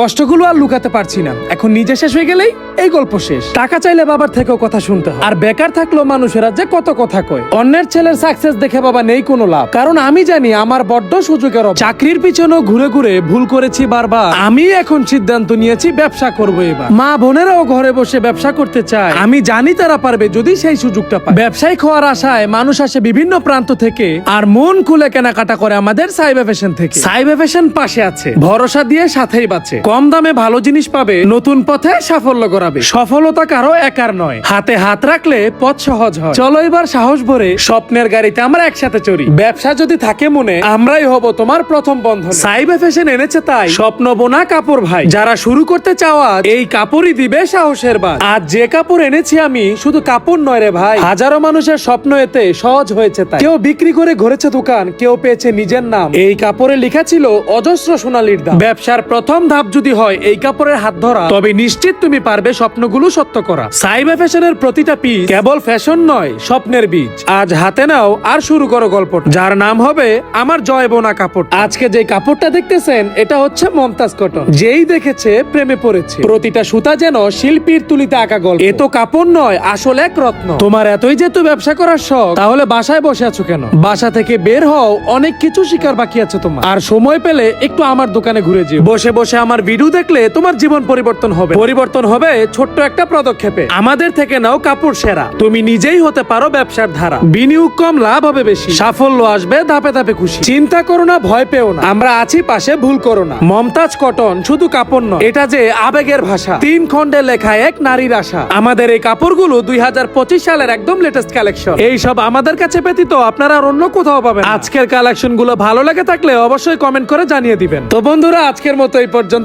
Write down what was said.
কষ্টগুলো আর লুকাতে পারছি না। এখন নিজে শেষ হয়ে গেলেই এই গল্প শেষ। টাকা চাইলে বাবার থেকেও কথা শুনতে আর বেকার থাকলেও মানুষেরা যে কত কথা কয়। অন্যের ছেলের সাকসেস দেখে বাবা নেই কোনো লাভ। কারণ আমি জানি আমার বড্ড সুযোগের চাকরির পিছনেও ঘুরে ঘুরে ভুল করেছি বারবার। আমি এখন সিদ্ধান্ত নিয়েছি ব্যবসা করব এবার। মা বোনেরাও ঘরে বসে ব্যবসা করতে চায়। আমি জানি তারা পারবে যদি সেই সুযোগটা পায়। ব্যবসায়িক হওয়ার আশায় মানুষ আসে বিভিন্ন প্রান্ত থেকে। আর মন খুলে কেনাকাটা করে আমাদের সাইবা ফ্যাশন থেকে। সাইবা ফ্যাশন পাশে আছে। ভরসা দিয়ে সাথেই বাঁচে। কম দামে ভালো জিনিস পাবে, নতুন পথে সাফল্য করাবে সফলতা কারও একার নয়। হাতে হাত রাখলে পথ সহজ হয়। চলো এবার সাহস ভরে স্বপ্নের গাড়িতে আমরা একসাথে চড়ি। ব্যবসা যদি থাকে মনে, আমরাই হব তোমার প্রথম বন্ধন। সাইবা ফ্যাশন এনেছে তাই স্বপ্ন বোনা কাপড় ভাই। যারা শুরু করতে চাওয়া, এই কাপড়ই দিবে সাহসের বাদ আজ যে কাপড় এনেছি আমি, শুধু কাপড় নয় রে ভাই। হাজারো মানুষের স্বপ্ন এতে সহজ হয়েছে তাই। কেউ বিক্রি করে ঘুরেছে দোকান, কেউ পেয়েছে নিজের নাম। এই কাপড়ে লেখা ছিল অজস্র সোনালির দাম। ব্যবসার প্রথম ধাপ যদি হয়, এই কাপড়ের হাত ধরা। তবে নিশ্চিত তুমি পারবে স্বপ্নগুলো সত্য করা। সাইবা ফ্যাশনের প্রতিটা পিস কেবল ফ্যাশন নয়, স্বপ্নের বীজ। আজ হাতে নাও আর শুরু করো গল্প যার নাম হবে আমার জয় বোনা কাপড়। আজকে যে কাপড়টা দেখতেছেন, এটা হচ্ছে মমতাজ কটন। যেই দেখেছে, প্রেমে পড়েছে। প্রতিটা সুতা যেন শিল্পীর তুলিতে আঁকা গল্প। এ তো কাপড় নয়, আসল এক রত্ন। তোমার এতই যেহেতু ব্যবসা করার শখ, তাহলে বাসায় বসে আছো কেন? বাসা থেকে বের হও, অনেক কিছু শিকার বাকি আছে তোমার। আর সময় পেলে একটু আমার দোকানে ঘুরে যেও। বসে বসে আমার ভিডিও দেখলে তোমার জীবন পরিবর্তন হবে। পরিবর্তন হবে ছোট্ট একটা পদক্ষেপে। আমাদের থেকে নাও কাপড় সেরা। তুমি নিজেই হতে পারো ব্যবসার ধারা। বিনিয়োগ কম, লাভ হবে বেশি। সাফল্য আসবে ধাপে ধাপে খুশি। চিন্তা করো না, ভয় পেও না। আমরা আছি পাশে, ভুল করো না। মমতাজ কটন শুধু কাপড় নয়। এটা যে আবেগের ভাষা। তিন খণ্ডে লেখা এক নারীর আশা। আমাদের এই কাপড়গুলো দুই হাজার পঁচিশ সালের একদম লেটেস্ট কালেকশন এই সব আমাদের কাছে ব্যতীত আপনারা আর অন্য কোথাও পাবেন আজকের কালেকশনগুলো ভালো লাগে থাকলে অবশ্যই কমেন্ট করে জানিয়ে দিবেন। তো বন্ধুরা, আজকের মতো এই